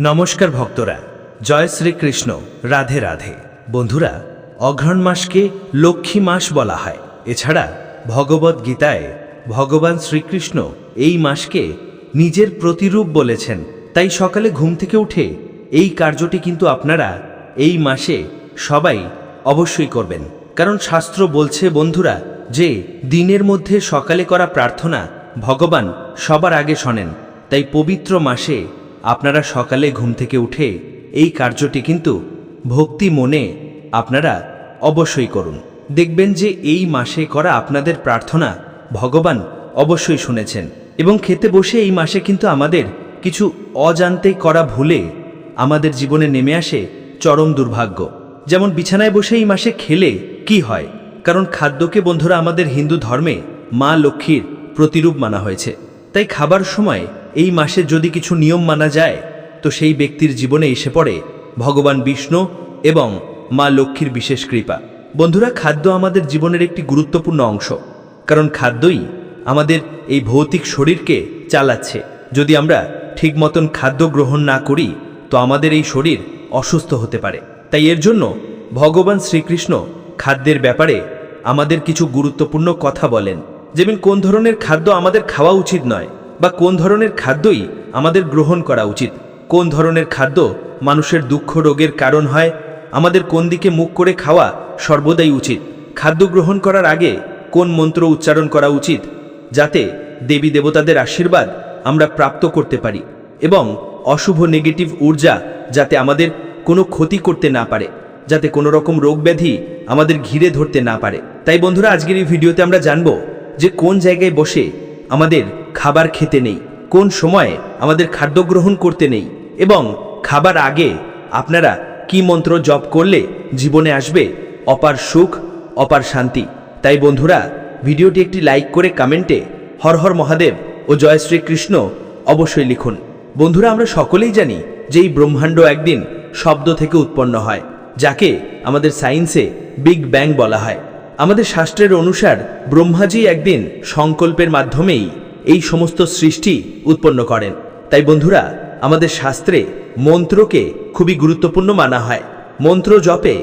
নমস্কার ভক্তরা, জয় শ্রীকৃষ্ণ, রাধে রাধে। বন্ধুরা, অঘ্রাণ মাসকে লক্ষ্মী মাস বলা হয়। এছাড়া ভগবত গীতায় ভগবান শ্রীকৃষ্ণ এই মাসকে নিজের প্রতিরূপ বলেছেন। তাই সকালে ঘুম থেকে উঠে এই কার্যটি কিন্তু আপনারা এই মাসে সবাই অবশ্যই করবেন। কারণ শাস্ত্র বলছে, বন্ধুরা, যে দিনের মধ্যে সকালে করা প্রার্থনা ভগবান সবার আগে শোনেন। তাই পবিত্র মাসে আপনারা সকালে ঘুম থেকে উঠে এই কার্যটি কিন্তু ভক্তি মনে আপনারা অবশ্যই করুন। দেখবেন যে এই মাসে করা আপনাদের প্রার্থনা ভগবান অবশ্যই শুনেছেন এবং খেতে বসে এই মাসে কিন্তু আমাদের কিছু অজান্তে করা ভুলে আমাদের জীবনে নেমে আসে চরম দুর্ভাগ্য। যেমন বিছানায় বসে এই মাসে খেলে কি হয়? কারণ খাদ্যকে বন্ধুরা আমাদের হিন্দু ধর্মে মা লক্ষ্মীর প্রতিরূপ মানা হয়েছে। তাই খাবার সময় এই মাসে যদি কিছু নিয়ম মানা যায়, তো সেই ব্যক্তির জীবনে এসে পড়ে ভগবান বিষ্ণু এবং মা লক্ষ্মীর বিশেষ কৃপা। বন্ধুরা, খাদ্য আমাদের জীবনের একটি গুরুত্বপূর্ণ অংশ, কারণ খাদ্যই আমাদের এই ভৌতিক শরীরকে চালাচ্ছে। যদি আমরা ঠিক মতন খাদ্য গ্রহণ না করি, তো আমাদের এই শরীর অসুস্থ হতে পারে। তাই এর জন্য ভগবান শ্রীকৃষ্ণ খাদ্যের ব্যাপারে আমাদের কিছু গুরুত্বপূর্ণ কথা বলেন। যেমন কোন ধরনের খাদ্য আমাদের খাওয়া উচিত নয় বা কোন ধরনের খাদ্যই আমাদের গ্রহণ করা উচিত? কোন ধরনের খাদ্য মানুষের দুঃখ রোগের কারণ হয়? আমাদের কোন দিকে মুখ করে খাওয়া সর্বদাই উচিত? খাদ্য গ্রহণ করার আগে কোন মন্ত্র উচ্চারণ করা উচিত? যাতে দেবী দেবতাদের আশীর্বাদ আমরা প্রাপ্ত করতে পারি এবং অশুভ নেগেটিভ ঊর্জা যাতে আমাদের কোনো ক্ষতি করতে না পারে, যাতে কোনো রকম রোগ ব্যাধি আমাদের ঘিরে ধরতে না পারে। তাই বন্ধুরা, আজকের এই ভিডিওতে আমরা জানব যে কোন জায়গায় বসে আমাদের খাবার খেতে নেই। কোন সময়ে আমাদের খাদ্য গ্রহণ করতে নেই। এবং খাবার আগে আপনারা কি মন্ত্র জপ করলে জীবনে আসবে? অপার সুখ, অপার শান্তি। তাই বন্ধুরা, ভিডিওটি একটি লাইক করে কমেন্টে হর হর মহাদেব ও জয় শ্রীকৃষ্ণ অবশ্যই লিখুন। বন্ধুরা, আমরা সকলেই জানি যে এই ব্রহ্মাণ্ড একদিন শব্দ থেকে উৎপন্ন হয়, যাকে আমাদের সায়েন্সে বিগ ব্যাং বলা হয়। আমাদের শাস্ত্রের অনুসার ব্রহ্মাজি একদিন সংকল্পের মাধ্যমেই এই সমস্ত সৃষ্টি উৎপন্ন করেন। তাই বন্ধুরা, আমাদের শাস্ত্রে মন্ত্রকে খুবই গুরুত্বপূর্ণ মানা হয়। মন্ত্র জপে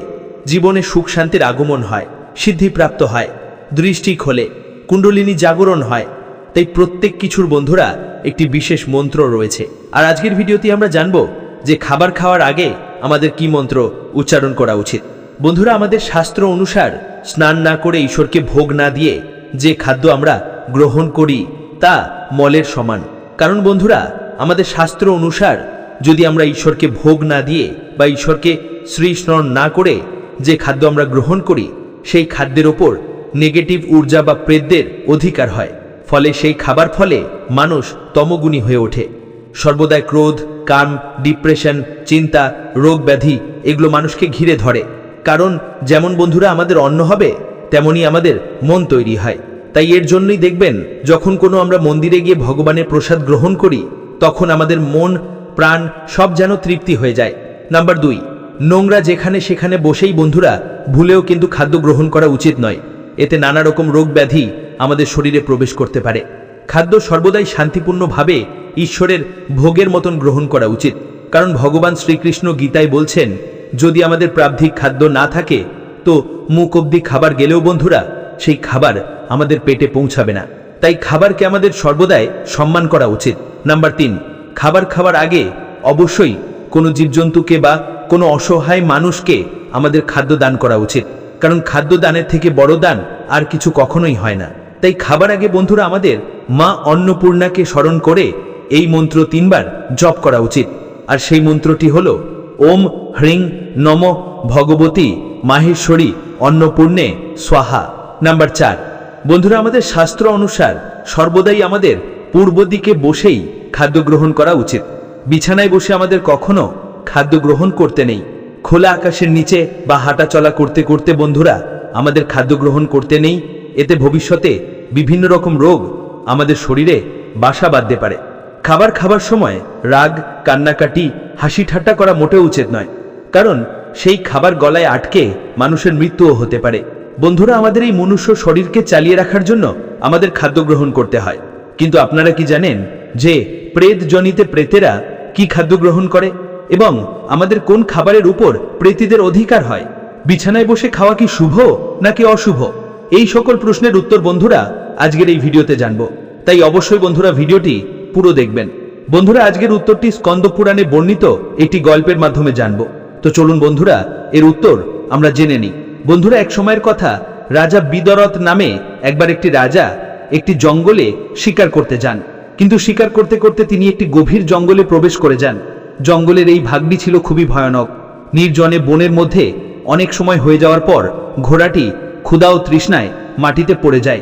জীবনে সুখ শান্তির আগমন হয় সিদ্ধিপ্রাপ্ত হয়, দৃষ্টি খোলে, কুণ্ডলিনী জাগরণ হয়। তাই প্রত্যেক কিছুর বন্ধুরা একটি বিশেষ মন্ত্র রয়েছে। আর আজকের ভিডিওতে আমরা জানব যে খাবার খাওয়ার আগে আমাদের কি মন্ত্র উচ্চারণ করা উচিত। বন্ধুরা, আমাদের শাস্ত্র অনুসার স্নান না করে ঈশ্বরকে ভোগ না দিয়ে যে খাদ্য আমরা গ্রহণ করি তা মলের সমান। কারণ বন্ধুরা, আমাদের শাস্ত্র অনুসার যদি আমরা ঈশ্বরকে ভোগ না দিয়ে বা ঈশ্বরকে শ্রীস্মরণ না করে যে খাদ্য আমরা গ্রহণ করি, সেই খাদ্যের ওপর নেগেটিভ ঊর্জা বা প্রেতদের অধিকার হয়। ফলে সেই খাবার ফলে মানুষ তমগুণী হয়ে ওঠে। সর্বদাই ক্রোধ কাম ডিপ্রেশন চিন্তা, রোগ ব্যাধি এগুলো মানুষকে ঘিরে ধরে। কারণ যেমন বন্ধুরা আমাদের অন্ন হবে, তেমনই আমাদের মন তৈরি হয়। তাই এর জন্যই দেখবেন, যখন কোনো আমরা মন্দিরে গিয়ে ভগবানের প্রসাদ গ্রহণ করি, তখন আমাদের মন, প্রাণ সব যেন তৃপ্তি হয়ে যায়। নাম্বার দুই, নোংরা যেখানে সেখানে বসেই বন্ধুরা, ভুলেও কিন্তু খাদ্য গ্রহণ করা উচিত নয়। এতে নানা রকম রোগ ব্যাধি আমাদের শরীরে প্রবেশ করতে পারে। খাদ্য সর্বদাই শান্তিপূর্ণভাবে ঈশ্বরের ভোগের মতন গ্রহণ করা উচিত। কারণ ভগবান শ্রীকৃষ্ণ গীতায় বলছেন, যদি আমাদের প্রাবধিক খাদ্য না থাকে, তো মুখ অব্দি খাবার গেলেও বন্ধুরা সেই খাবার আমাদের পেটে পৌঁছাবে না। তাই খাবারকে আমাদের সর্বদাই সম্মান করা উচিত। নাম্বার তিন, খাবার খাওয়ার আগে অবশ্যই কোনো জীবজন্তুকে বা কোনো অসহায় মানুষকে আমাদের খাদ্য দান করা উচিত। কারণ খাদ্য দানের থেকে বড় দান আর কিছু কখনোই হয় না। তাই খাবার আগে বন্ধুরা আমাদের মা অন্নপূর্ণাকে স্মরণ করে এই মন্ত্র তিনবার জপ করা উচিত। আর সেই মন্ত্রটি হল, ওম হ্রিং নম ভগবতী মাহেশ্বরী অন্নপূর্ণে স্বাহা। নাম্বার চার। বন্ধুরা, আমাদের শাস্ত্র অনুসার সর্বদাই আমাদের পূর্ব দিকে বসেই খাদ্য গ্রহণ করা উচিত। বিছানায় বসে আমাদের কখনো খাদ্য গ্রহণ করতে নেই। খোলা আকাশের নিচে বা হাঁটা চলা করতে করতে, বন্ধুরা, আমাদের খাদ্য গ্রহণ করতে নেই। এতে ভবিষ্যতে বিভিন্ন রকম রোগ আমাদের শরীরে বাসা বাঁধতে পারে। খাবার খাবার সময় রাগ, কান্নাকাটি, হাসি ঠাট্টা করা মোটেও উচিত নয়। কারণ সেই খাবার গলায় আটকে মানুষের মৃত্যুও হতে পারে। বন্ধুরা, আমাদের এই মনুষ্য শরীরকে চালিয়ে রাখার জন্য আমাদের খাদ্য গ্রহণ করতে হয়। কিন্তু আপনারা কি জানেন যে প্রেত জনিতে প্রেতেরা কি খাদ্য গ্রহণ করে এবং আমাদের কোন খাবারের উপর প্রেতিদের অধিকার হয়? বিছানায় বসে খাওয়া কি শুভ নাকি অশুভ? এই সকল প্রশ্নের উত্তর বন্ধুরা আজকের এই ভিডিওতে জানব। তাই অবশ্যই বন্ধুরা, ভিডিওটি পুরো দেখবেন। বন্ধুরা, আজকের উত্তরটি স্কন্দ পুরাণে বর্ণিত একটি গল্পের মাধ্যমে জানব। তো চলুন বন্ধুরা, এর উত্তর আমরা জেনে নিই। বন্ধুরা, এক সময়ের কথা, রাজা বিদরত নামে একবার একটি রাজা একটি জঙ্গলে শিকার করতে যান। কিন্তু শিকার করতে করতে তিনি একটি গভীর জঙ্গলে প্রবেশ করে যান। জঙ্গলের এই ভাগটি ছিল খুবই ভয়ানক। নির্জনে বনের মধ্যে অনেক সময় হয়ে যাওয়ার পর ঘোড়াটি ক্ষুধা ও তৃষ্ণায় মাটিতে পড়ে যায়।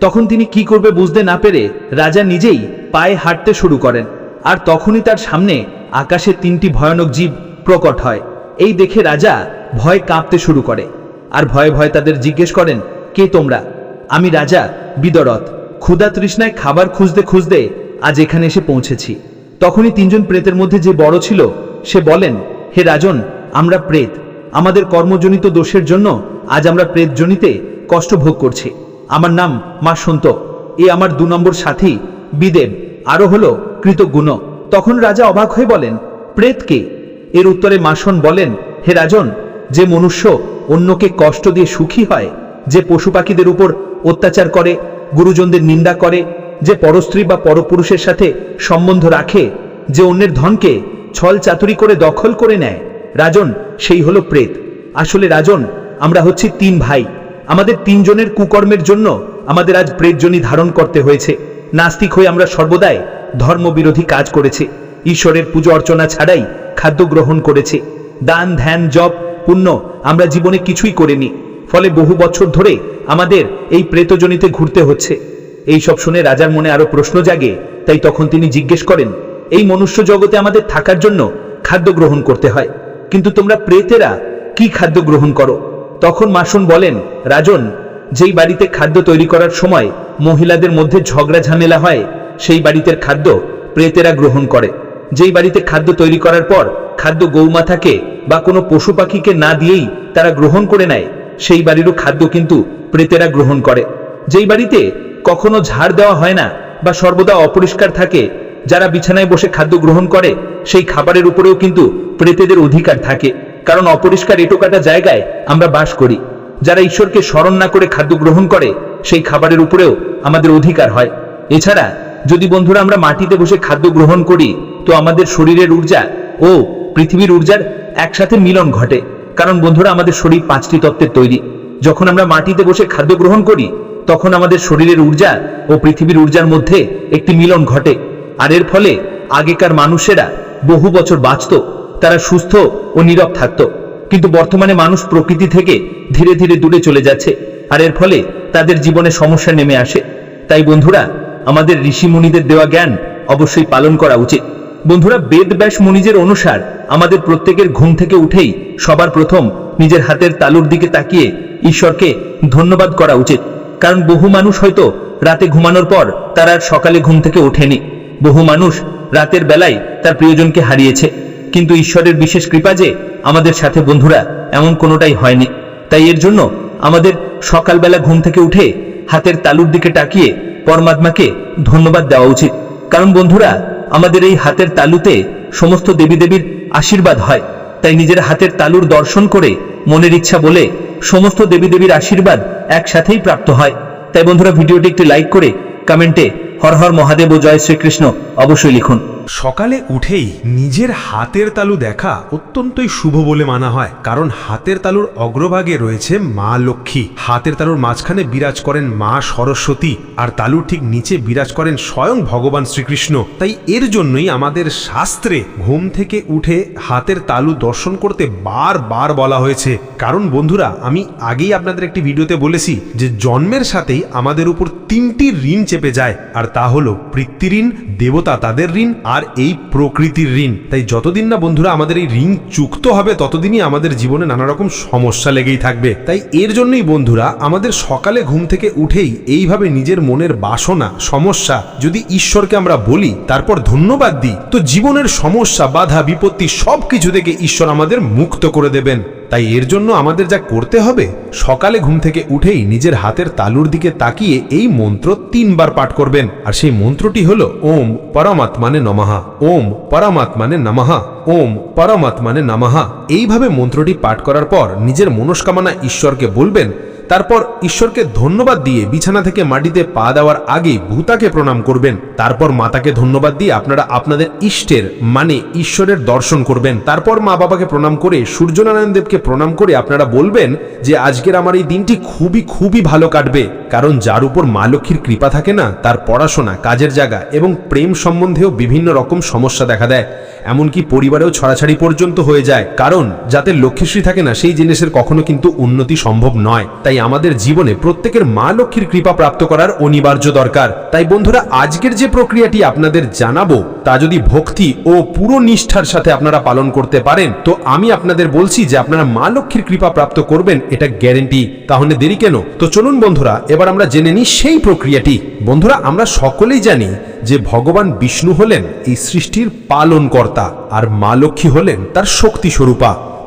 তখন তিনি কি করবে বুঝতে না পেরে রাজা নিজেই পায়ে হাঁটতে শুরু করেন। আর তখনই তার সামনে আকাশে তিনটি ভয়ানক জীব প্রকট হয়। এই দেখে রাজা ভয় কাঁপতে শুরু করে। আর ভয়ে ভয়ে তাদের জিজ্ঞেস করেন, কে তোমরা? আমি রাজা, বিদরত। ক্ষুধা তৃষ্ণায় খাবার খুঁজতে খুঁজতে আজ এখানে এসে পৌঁছেছি। তখনই তিনজন প্রেতের মধ্যে যে বড় ছিল, সে বলেন, হে রাজন, আমরা প্রেত। আমাদের কর্মজনিত দোষের জন্য আজ আমরা প্রেতজনিতে কষ্ট ভোগ করছি। আমার নাম মা সন্ত। এ আমার দু নম্বর সাথী, বিদেব। আরও হলো কৃতজ্ঞ তখন রাজা অবাক হয়ে বলেন, প্রেত কে? এর উত্তরে মাসন বলেন, হে রাজন যে মনুষ্য অন্যকে কষ্ট দিয়ে সুখী হয়, যে পশু পাখিদের উপর অত্যাচার করে, গুরুজনদের নিন্দা করে, যে পরস্ত্রী বা পরপুরুষের সাথে সম্বন্ধ রাখে, যে অন্যের ধনকে ছল চাতুরি করে দখল করে নেয়, রাজন সেই হলো প্রেত। আসলে রাজন, আমরা হচ্ছি তিন ভাই। আমাদের তিনজনের কুকর্মের জন্য আমাদের আজ প্রেতজনী ধারণ করতে হয়েছে। নাস্তিক হয়ে আমরা সর্বদাই ধর্মবিরোধী কাজ করেছি। ঈশ্বরের পুজো অর্চনা ছাড়াই খাদ্য গ্রহণ করেছে। দান, ধ্যান, জপ পুণ্য আমরা জীবনে কিছুই করিনি। ফলে বহু বছর ধরে আমাদের এই প্রেতজনিতে ঘুরতে হচ্ছে। এই সব শুনে রাজার মনে আরও প্রশ্ন জাগে, তাই তখন তিনি জিজ্ঞেস করেন, এই মনুষ্য জগতে আমাদের থাকার জন্য খাদ্য গ্রহণ করতে হয়, কিন্তু তোমরা প্রেতেরা কি খাদ্য গ্রহণ করো? তখন মাসুন বলেন, রাজন, যেই বাড়িতে খাদ্য তৈরি করার সময় মহিলাদের মধ্যে ঝগড়া ঝামেলা হয়, সেই বাড়িতে খাদ্য প্রেতেরা গ্রহণ করে। যেই বাড়িতে খাদ্য তৈরি করার পর খাদ্য গৌমাতাকে বা কোনো পশু পাখিকে না দিয়েই তারা গ্রহণ করে নেয়, সেই বাড়িরও খাদ্য কিন্তু প্রেতেরা গ্রহণ করে। যেই বাড়িতে কখনো ঝাড় দেওয়া হয় না বা সর্বদা অপরিষ্কার থাকে, যারা বিছানায় বসে খাদ্য গ্রহণ করে, সেই খাবারের উপরেও কিন্তু প্রেতেদের অধিকার থাকে। কারণ অপরিষ্কার এটোকাটা জায়গায় আমরা বাস করি। যারা ঈশ্বরকে স্মরণ না করে খাদ্য গ্রহণ করে, সেই খাবারের উপরেও আমাদের অধিকার হয়। এছাড়া যদি বন্ধুরা আমরা মাটিতে বসে খাদ্য গ্রহণ করি তো আমাদের শরীরের ঊর্জা ও পৃথিবীর ঊর্জার একসাথে মিলন ঘটে। কারণ বন্ধুরা, আমাদের শরীর পাঁচটি তত্ত্বের তৈরি। যখন আমরা মাটিতে বসে খাদ্য গ্রহণ করি, তখন আমাদের শরীরের ঊর্জা ও পৃথিবীর ঊর্জার মধ্যে একটি মিলন ঘটে। আর এর ফলে আগেকার মানুষেরা বহু বছর বাঁচত, তারা সুস্থ ও নীরব থাকত। কিন্তু বর্তমানে মানুষ প্রকৃতি থেকে ধীরে ধীরে দূরে চলে যাচ্ছে, আর এর ফলে তাদের জীবনে সমস্যা নেমে আসে। তাই বন্ধুরা, আমাদের ঋষি মুনিদের দেওয়া জ্ঞান অবশ্যই পালন করা উচিত। বন্ধুরা, বেদ ব্যাস মুনিজের অনুসার আমাদের প্রত্যেকের ঘুম থেকে উঠেই সবার প্রথম নিজের হাতের তালুর দিকে তাকিয়ে ঈশ্বরকে ধন্যবাদ করা উচিত। কারণ বহু মানুষ হয়তো রাতে ঘুমানোর পর তার আর সকালে ঘুম থেকে ওঠেনি। বহু মানুষ রাতের বেলায় তার প্রিয়জনকে হারিয়েছে। কিন্তু ঈশ্বরের বিশেষ কৃপা যে আমাদের সাথে, বন্ধুরা, এমন কোনোটাই হয়নি। তাই এর জন্য আমাদের সকালবেলা ঘুম থেকে উঠে হাতের তালুর দিকে তাকিয়ে পরমাত্মাকে ধন্যবাদ দেওয়া উচিত। কারণ বন্ধুরা আমাদের এই হাতের তালুতে সমস্ত দেবী দেবীর আশীর্বাদ হয়। তাই নিজের হাতের তালুর দর্শন করে মনের ইচ্ছা বলে সমস্ত দেবী দেবীর আশীর্বাদ একসাথেই প্রাপ্ত হয়। তাই বন্ধুরা, ভিডিওটি একটি লাইক করে কমেন্টে হর হর মহাদেব ও জয় শ্রীকৃষ্ণ অবশ্যই লিখুন। সকালে উঠেই নিজের হাতের তালু দেখা অত্যন্তই শুভ বলে মানা হয়, কারণ হাতের তালুর অগ্রভাগে রয়েছে মা লক্ষ্মী। হাতের তালুর মাঝখানে বিরাজ করেন মা সরস্বতী, আর তালুর ঠিক নিচে বিরাজ করেন স্বয়ং ভগবান শ্রীকৃষ্ণ। তাই এর জন্যই আমাদের শাস্ত্রে ঘুম থেকে উঠে হাতের তালু দর্শন করতে বারবার বলা হয়েছে। কারণ বন্ধুরা, আমি আগেই আপনাদের একটি ভিডিওতে বলেছি যে জন্মের সাথেই আমাদের উপর তিনটি ঋণ চেপে যায়, আর তা হলো পৃথ্বী ঋণ দেবতা তাদের ঋণ আর এই প্রকৃতির ঋণ। তাই যতদিন না বন্ধুরা আমাদের এই ঋণ চুক্ত হবে, ততদিনই আমাদের জীবনে নানা রকম সমস্যা লেগেই থাকবে। তাই এর জন্যই বন্ধুরা আমাদের সকালে ঘুম থেকে উঠেই এইভাবে নিজের মনের বাসনা, সমস্যা যদি ঈশ্বরকে আমরা বলি, তারপর ধন্যবাদ দিই, তো জীবনের সমস্যা, বাধা, বিপত্তি সব কিছু থেকে ঈশ্বর আমাদের মুক্ত করে দেবেন। তাই এর জন্য আমাদের যা করতে হবে, সকালে ঘুম থেকে উঠেই নিজের হাতের তালুর দিকে তাকিয়ে এই মন্ত্র তিনবার পাঠ করবেন। আর সেই মন্ত্রটি হল, ওম পরমাত্মানে নমাহা ওম পরমাত্মানে নামাহা ওম পরমাত্মানে নামাহা এইভাবে মন্ত্রটি পাঠ করার পর নিজের মনস্কামনা ঈশ্বরকে বলবেন তারপর ঈশ্বরকে ধন্যবাদ দিয়ে বিছানা থেকে মাটিতে পা দেওয়ার আগে ভূতাকে প্রণাম করবেন। তারপর মাতাকে ধন্যবাদ দিয়ে আপনারা আপনাদের ইষ্টের মানে ঈশ্বরের দর্শন করবেন। তারপর মা বাবাকে প্রণাম করে সূর্যনারায়ণ দেবকে প্রণাম করে আপনারা বলবেন যে, আজকের আমার এই দিনটি খুবই খুবই ভালো কাটবে। কারণ যার উপর মা লক্ষ্মীর কৃপা থাকে না, তার পড়াশোনা, কাজের জায়গা এবং প্রেম সম্বন্ধেও বিভিন্ন রকম সমস্যা দেখা দেয়। এমনকি পরিবারেও ছড়াছাড়ি পর্যন্ত হয়ে যায়। কারণ যাতে লক্ষ্মীশ্রী থাকে না, সেই জিনিসের কখনো কিন্তু উন্নতি সম্ভব নয়। তাই আমাদের জীবনে প্রত্যেকের মা লক্ষ্মীর কৃপা প্রাপ্ত করার অনিবার্য দরকার। তাই বন্ধুরা, আজকের যে প্রক্রিয়াটি আপনাদের জানাব, তা যদি ভক্তি ও পুরো নিষ্ঠার সাথে আপনারা পালন করতে পারেন, তো আমি আপনাদের বলছি যে আপনারা মা লক্ষ্মীর কৃপা প্রাপ্ত করবেন, এটা গ্যারেন্টি তাহলে দেরি কেন? তো চলুন বন্ধুরা, এবার আমরা জেনে নিই সেই প্রক্রিয়াটি। বন্ধুরা, আমরা সকলেই জানি যে ভগবান বিষ্ণু হলেন এই সৃষ্টির পালনকর্তা, আর মা লক্ষ্মী হলেন তার শক্তি স্বরূপা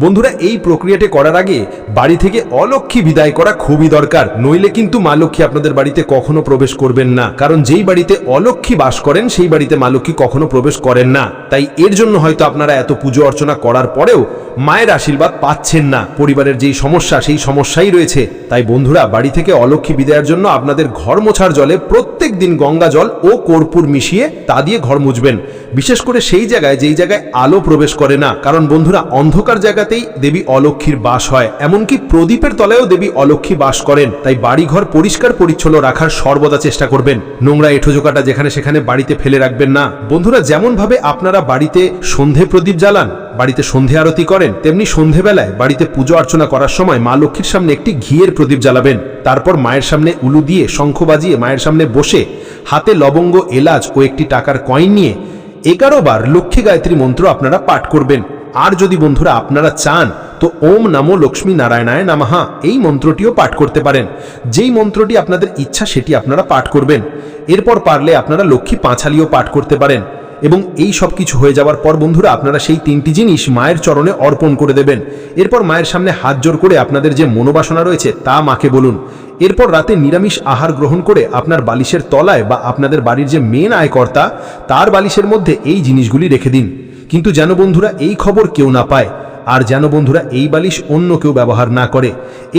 বন্ধুরা, এই প্রক্রিয়াটি করার আগে বাড়ি থেকে অলক্ষী বিদায় করা খুবই দরকার। নইলে কিন্তু মা লক্ষ্মী আপনাদের বাড়িতে কখনো প্রবেশ করবেন না। কারণ যেই বাড়িতে অলক্ষী বাস করেন, সেই বাড়িতে মা লক্ষ্মী কখনো প্রবেশ করেন না। তাই এর জন্য হয়তো আপনারা এত পুজো অর্চনা করার পরেও মায়ের আশীর্বাদ পাচ্ছেন না। পরিবারের যেই সমস্যা, সেই সমস্যাই রয়েছে। তাই বন্ধুরা, বাড়ি থেকে অলক্ষী বিদায়ের জন্য আপনাদের ঘর মোছার জলে প্রত্যেক দিন গঙ্গা জল ও কর্পূর মিশিয়ে তা দিয়ে ঘর মুছবেন। বিশেষ করে সেই জায়গায়, যেই জায়গায় আলো প্রবেশ করে না। কারণ বন্ধুরা, অন্ধকার জায়গাতেই দেবী অলক্ষীর বাস হয়। এমনকি প্রদীপের তলায়ও দেবী অলক্ষী বাস করেন। তাই বাড়িঘর পরিষ্কার পরিচ্ছন্ন রাখার সর্বদা চেষ্টা করবেন। নোংরা এঠোজোকাটা যেখানে সেখানে বাড়িতে ফেলে রাখবেন না। বন্ধুরা যেমন ভাবে আপনারা বাড়িতে সন্ধে প্রদীপ জ্বালান, বাড়িতে সন্ধে আরতি করেন, তেমনি সন্ধেবেলায় বাড়িতে পুজো অর্চনা করার সময় মা লক্ষ্মীর সামনে একটি ঘিয়ের প্রদীপ জ্বালাবেন। তারপর মায়ের সামনে উলু দিয়ে শঙ্খ বাজিয়ে মায়ের সামনে বসে হাতে লবঙ্গ, এলাচ ও একটি টাকার কয়েন নিয়ে এগারো বার লক্ষ্মী গায়ত্রী মন্ত্র আপনারা পাঠ করবেন। আর যদি বন্ধুরা আপনারা চান, তো ওম নমো লক্ষ্মী নারায়ণায় নামাহা, এই মন্ত্রটিও পাঠ করতে পারেন। যেই মন্ত্রটি আপনাদের ইচ্ছা সেটি আপনারা পাঠ করবেন। এরপর পারলে আপনারা লক্ষ্মী পাঁচালিও পাঠ করতে পারেন। এবং এই সব কিছু হয়ে যাওয়ার পর বন্ধুরা, আপনারা সেই তিনটি জিনিস মায়ের চরণে অর্পণ করে দেবেন। এরপর মায়ের সামনে হাত জোর করে আপনাদের যে মনোবাসনা রয়েছে, তা মাকে বলুন। এরপর রাতে নিরামিষ আহার গ্রহণ করে আপনার বালিশের তলায় বা আপনাদের বাড়ির যে মেন আয়কর্তা, তার বালিশের মধ্যে এই জিনিসগুলি রেখে দিন। কিন্তু যেন বন্ধুরা এই খবর কেউ না পায়, আর যেন বন্ধুরা এই বালিশ অন্য কেউ ব্যবহার না করে।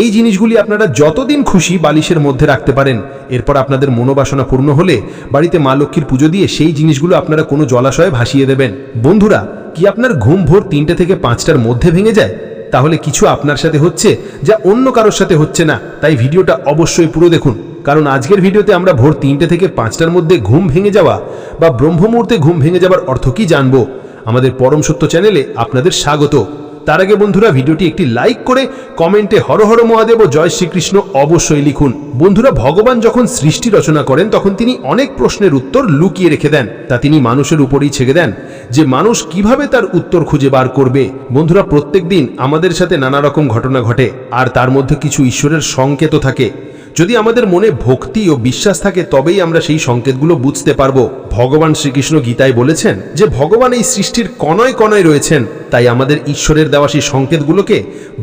এই জিনিসগুলি আপনারা যতদিন খুশি বালিশের মধ্যে রাখতে পারেন। এরপর আপনাদের মনোবাসনা পূর্ণ হলে বাড়িতে মা লক্ষ্মীর পুজো দিয়ে সেই জিনিসগুলো আপনারা কোনো জলাশয়ে ভাসিয়ে দেবেন। বন্ধুরা, কি আপনার ঘুম ভোর তিনটে থেকে পাঁচটার মধ্যে ভেঙে যায়? তাহলে কিছু আপনার সাথে হচ্ছে যা অন্য কারোর সাথে হচ্ছে না। তাই ভিডিওটা অবশ্যই পুরো দেখুন। কারণ আজকের ভিডিওতে আমরা ভোর তিনটে থেকে পাঁচটার মধ্যে ঘুম ভেঙে যাওয়া বা ব্রহ্ম মুহূর্তে ঘুম ভেঙে যাওয়ার অর্থ কি জানব? আমাদের পরম সত্য চ্যানেলে আপনাদের স্বাগত। তার আগে বন্ধুরা, ভিডিওটি একটি লাইক করে কমেন্টে হর হর মহাদেব ও জয় শ্রীকৃষ্ণ অবশ্যই লিখুন। বন্ধুরা, ভগবান যখন সৃষ্টি রচনা করেন, তখন তিনি অনেক প্রশ্নের উত্তর লুকিয়ে রেখে দেন। তা তিনি মানুষের উপরেই ছেড়ে দেন যে মানুষ কীভাবে তার উত্তর খুঁজে বার করবে। বন্ধুরা, প্রত্যেক দিন আমাদের সাথে নানা রকম ঘটনা ঘটে, আর তার মধ্যে কিছু ঈশ্বরের সংকেত থাকে। যদি আমাদের মনে ভক্তি ও বিশ্বাস থাকে, তবেই আমরা সেই সংকেতগুলো বুঝতে পারব। ভগবান শ্রীকৃষ্ণ গীতায় বলেছেন যে, ভগবান এই সৃষ্টির কণয় কণয় রয়েছেন, তাই আমাদের ঈশ্বরের দেওয়া সেই সংকেতগুলোকে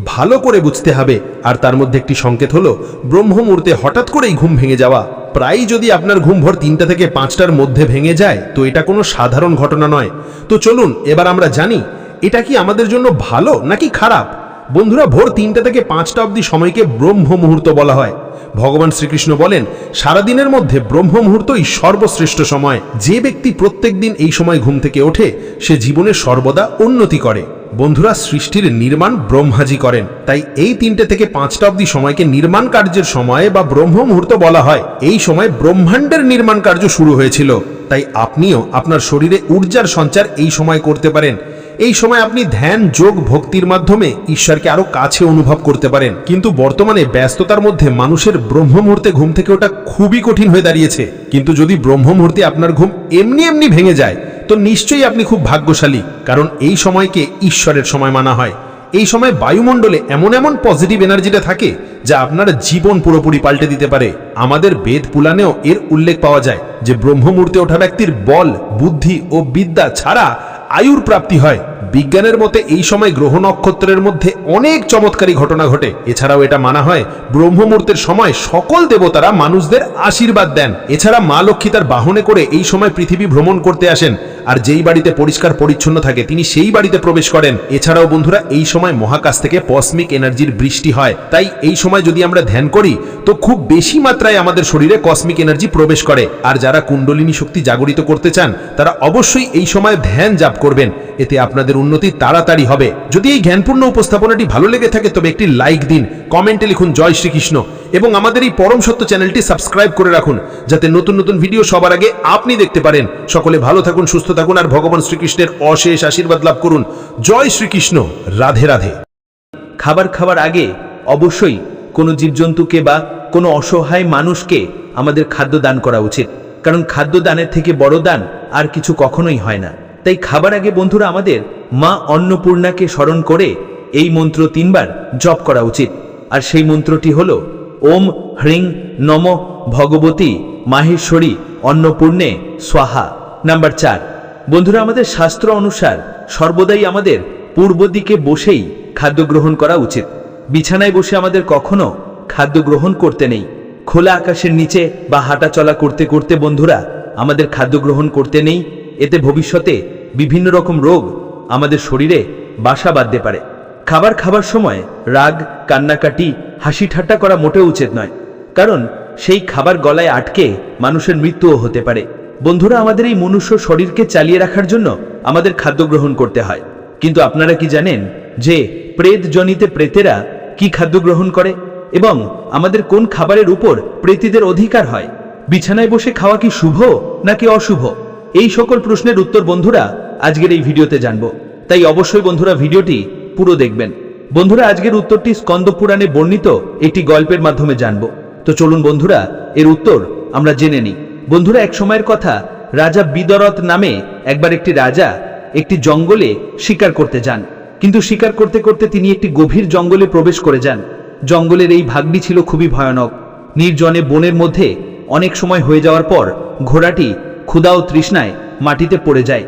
ভালো করে বুঝতে হবে। আর তার মধ্যে একটি সংকেত হলো ব্রহ্ম মুহূর্তে হঠাৎ করেই ঘুম ভেঙে যাওয়া। প্রায় যদি আপনার ঘুম ভোর তিনটা থেকে পাঁচটার মধ্যে ভেঙে যায়, তো এটা কোনো সাধারণ ঘটনা নয়। তো চলুন, এবার আমরা জানি, এটা কি আমাদের জন্য ভালো নাকি খারাপ? বন্ধুরা, ভোর তিনটা থেকে পাঁচটা অবধি সময়কে ব্রহ্ম মুহূর্ত বলা হয়। ভগবান শ্রীকৃষ্ণ বলেন, সারাদিনের মধ্যে ব্রহ্ম মুহূর্তই সর্বশ্রেষ্ঠ সময়। যে ব্যক্তি প্রত্যেক দিন এই সময় ঘুম থেকে ওঠে, সে জীবনে সর্বদা উন্নতি করে। বন্ধুরা, সৃষ্টির নির্মাণ ব্রহ্মাজি করেন। তাই এই তিনটে থেকে পাঁচটা অবধি সময়কে নির্মাণ কার্যের সময় বা ব্রহ্ম মুহূর্ত বলা হয়। এই সময় ব্রহ্মাণ্ডের নির্মাণ কার্য শুরু হয়েছিল। তাই আপনিও আপনার শরীরে ঊর্জার সঞ্চার এই সময় করতে পারেন। এই সময় আপনি ধ্যান, যোগ, ভক্তির মাধ্যমে ঈশ্বরকে আরও কাছে অনুভব করতে পারেন। কিন্তু বর্তমানে ব্যস্ততার মধ্যে মানুষের ব্রহ্ম মুহূর্তে ঘুম থেকে ওটা খুবই কঠিন হয়ে দাঁড়িয়েছে। কিন্তু যদি ব্রহ্ম মুহূর্তে আপনার ঘুম এমনি এমনি ভেঙে যায়, তো নিশ্চয়ই আপনি খুব ভাগ্যশালী। কারণ এই সময়কে ঈশ্বরের সময় মানা হয়। এই সময় বায়ুমণ্ডলে এমন এমন পজিটিভ এনার্জিটা থাকে, যা আপনার জীবন পুরোপুরি পাল্টে দিতে পারে। আমাদের বেদ পুলানেও এর উল্লেখ পাওয়া যায় যে ব্রহ্মমূর্তে ওঠা ব্যক্তির বল, বুদ্ধি ও বিদ্যা ছাড়া আয়ুর প্রাপ্তি হয়। বিজ্ঞানের মতে এই সময় গ্রহ নক্ষত্রের মধ্যে অনেক চমৎকারী ঘটনা ঘটে। এছাড়াও এটা মানা হয়, ব্রহ্মমূর্তের সময় সকল দেবতারা মানুষদের আশীর্বাদ দেন। এছাড়া মা লক্ষ্মী তার বাহনে করে এই সময় পৃথিবী ভ্রমণ করতে আসেন। আর যেই বাড়িতে পরিষ্কার পরিচ্ছন্ন থাকে, তিনি সেই বাড়িতে প্রবেশ করেন। এছাড়াও বন্ধুরা, এই সময় মহাকাশ থেকে কসমিক এনার্জির বৃষ্টি হয়। তাই এই সময় যদি আমরা ধ্যান করি, তো খুব বেশি মাত্রায় আমাদের শরীরে কসমিক এনার্জি প্রবেশ করে। আর যারা কুণ্ডলিনী শক্তি জাগরিত করতে চান, তারা অবশ্যই এই সময় ধ্যান জাপ করবেন। এতে আপনাদের উন্নতি তাড়াতাড়ি হবে। যদি এই জ্ঞানপূর্ণ উপস্থাপনাটি ভালো লেগে থাকে, তবে একটি লাইক দিন, কমেন্টে লিখুন জয় শ্রীকৃষ্ণ। এবং আমাদের এই পরম সত্য চ্যানেলটি সাবস্ক্রাইব করে রাখুন, যাতে নতুন নতুন ভিডিও সবার আগে আপনি দেখতে পারেন। সকলে ভালো থাকুন, সুস্থ থাকুন, আর ভগবান শ্রীকৃষ্ণের অশেষ আশীর্বাদ লাভ করুন। জয় শ্রীকৃষ্ণ, রাধে রাধে। খাবার খাবার আগে অবশ্যই কোনো জীবজন্তুকে বা কোনো অসহায় মানুষকে আমাদের খাদ্য দান করা উচিত। কারণ খাদ্য দানের থেকে বড় দান আর কিছু কখনোই হয় না। তাই খাবার আগে বন্ধুরা আমাদের মা অন্নপূর্ণাকে স্মরণ করে এই মন্ত্র তিনবার জপ করা উচিত। আর সেই মন্ত্রটি হল, ওম হ্রিং নম ভগবতী মাহেশ্বরী অন্নপূর্ণে স্বাহা। নাম্বার চার। বন্ধুরা, আমাদের শাস্ত্র অনুসার সর্বদাই আমাদের পূর্ব দিকে বসেই খাদ্য গ্রহণ করা উচিত। বিছানায় বসে আমাদের কখনো খাদ্য গ্রহণ করতে নেই। খোলা আকাশের নিচে বা হাঁটা চলা করতে করতে বন্ধুরা, আমাদের খাদ্য গ্রহণ করতে নেই। এতে ভবিষ্যতে বিভিন্ন রকম রোগ আমাদের শরীরে বাসা বাঁধতে পারে। খাবার খাবার সময় রাগ, কান্নাকাটি, হাসি ঠাট্টা করা মোটেও উচিত নয়। কারণ সেই খাবার গলায় আটকে মানুষের মৃত্যুও হতে পারে। বন্ধুরা, আমাদের এই মনুষ্য শরীরকে চালিয়ে রাখার জন্য আমাদের খাদ্য গ্রহণ করতে হয়। কিন্তু আপনারা কি জানেন যে প্রেত জনিতে প্রেতেরা কি খাদ্য গ্রহণ করে এবং আমাদের কোন খাবারের উপর প্রেতিদের অধিকার হয়? বিছানায় বসে খাওয়া কি শুভ নাকি অশুভ? এই সকল প্রশ্নের উত্তর বন্ধুরা, আজকের এই ভিডিওতে জানব। তাই অবশ্যই বন্ধুরা ভিডিওটি পুরো দেখবেন। বন্ধুরা, আজকের উত্তরটি স্কন্দ পুরাণে বর্ণিত একটি গল্পের মাধ্যমে জানব। তো চলুন বন্ধুরা, এর উত্তর আমরা জেনে নিই। বন্ধুরা, এক সময়ের কথা, রাজা বিদরত নামে একবার একটি রাজা একটি জঙ্গলে শিকার করতে যান। কিন্তু শিকার করতে করতে তিনি একটি গভীর জঙ্গলে প্রবেশ করে যান। জঙ্গলের এই ভাগটি ছিল খুবই ভয়ানক। নির্জনে বনের মধ্যে অনেক সময় হয়ে যাওয়ার পর ঘোড়াটি ক্ষুধা ও তৃষ্ণায় মাটিতে পড়ে যায়।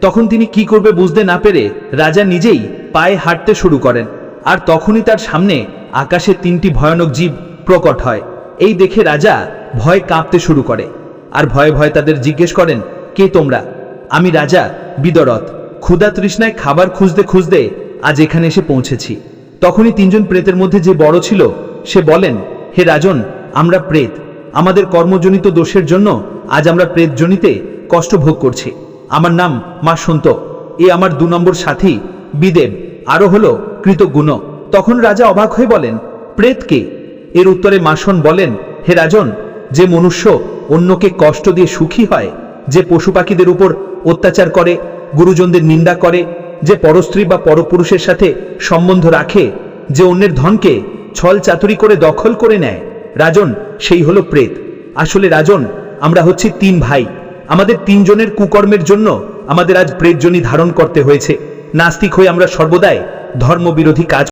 তখন তিনি কি করবে বুঝতে না পেরে রাজা নিজেই পায়ে হাঁটতে শুরু করেন। আর তখনই তার সামনে আকাশে তিনটি ভয়ানক জীব প্রকট হয়। এই দেখে রাজা ভয় কাঁপতে শুরু করে। আর ভয়ে ভয়ে তাদের জিজ্ঞেস করেন, কে তোমরা? আমি রাজা বিদরত। ক্ষুধা তৃষ্ণায় খাবার খুঁজতে খুঁজতে আজ এখানে এসে পৌঁছেছি। তখনই তিনজন প্রেতের মধ্যে যে বড় ছিল, সে বলেন, হে রাজন, আমরা প্রেত। আমাদের কর্মজনিত দোষের জন্য আজ আমরা প্রেতজনিতে কষ্ট ভোগ করছি। আমার নাম মা সন্ত। এ আমার দু নম্বর সাথী, বিদেব। আরও হলো কৃতগুণ। তখন রাজা অবাক হয়ে বলেন প্রেতকে এর উত্তরে মাসন বলেন, হে রাজন, যে মনুষ্য অন্যকে কষ্ট দিয়ে সুখী হয়, যে পশু পাখিদের উপর অত্যাচার করে, গুরুজনদের নিন্দা করে, যে পরস্ত্রী বা পরপুরুষের সাথে সম্বন্ধ রাখে, যে অন্যের ধনকে ছল চাতুরি করে দখল করে নেয়, রাজন, সেই হলো প্রেত। আসলে রাজন, আমরা হচ্ছি তিন ভাই। আমাদের তিনজনের কুকর্মের জন্য আমাদের আজ প্রেরজনী ধারণ করতে হয়েছে। নাস্তিক হয়ে আমরা সর্বদাই ধর্মবিরোধী কাজ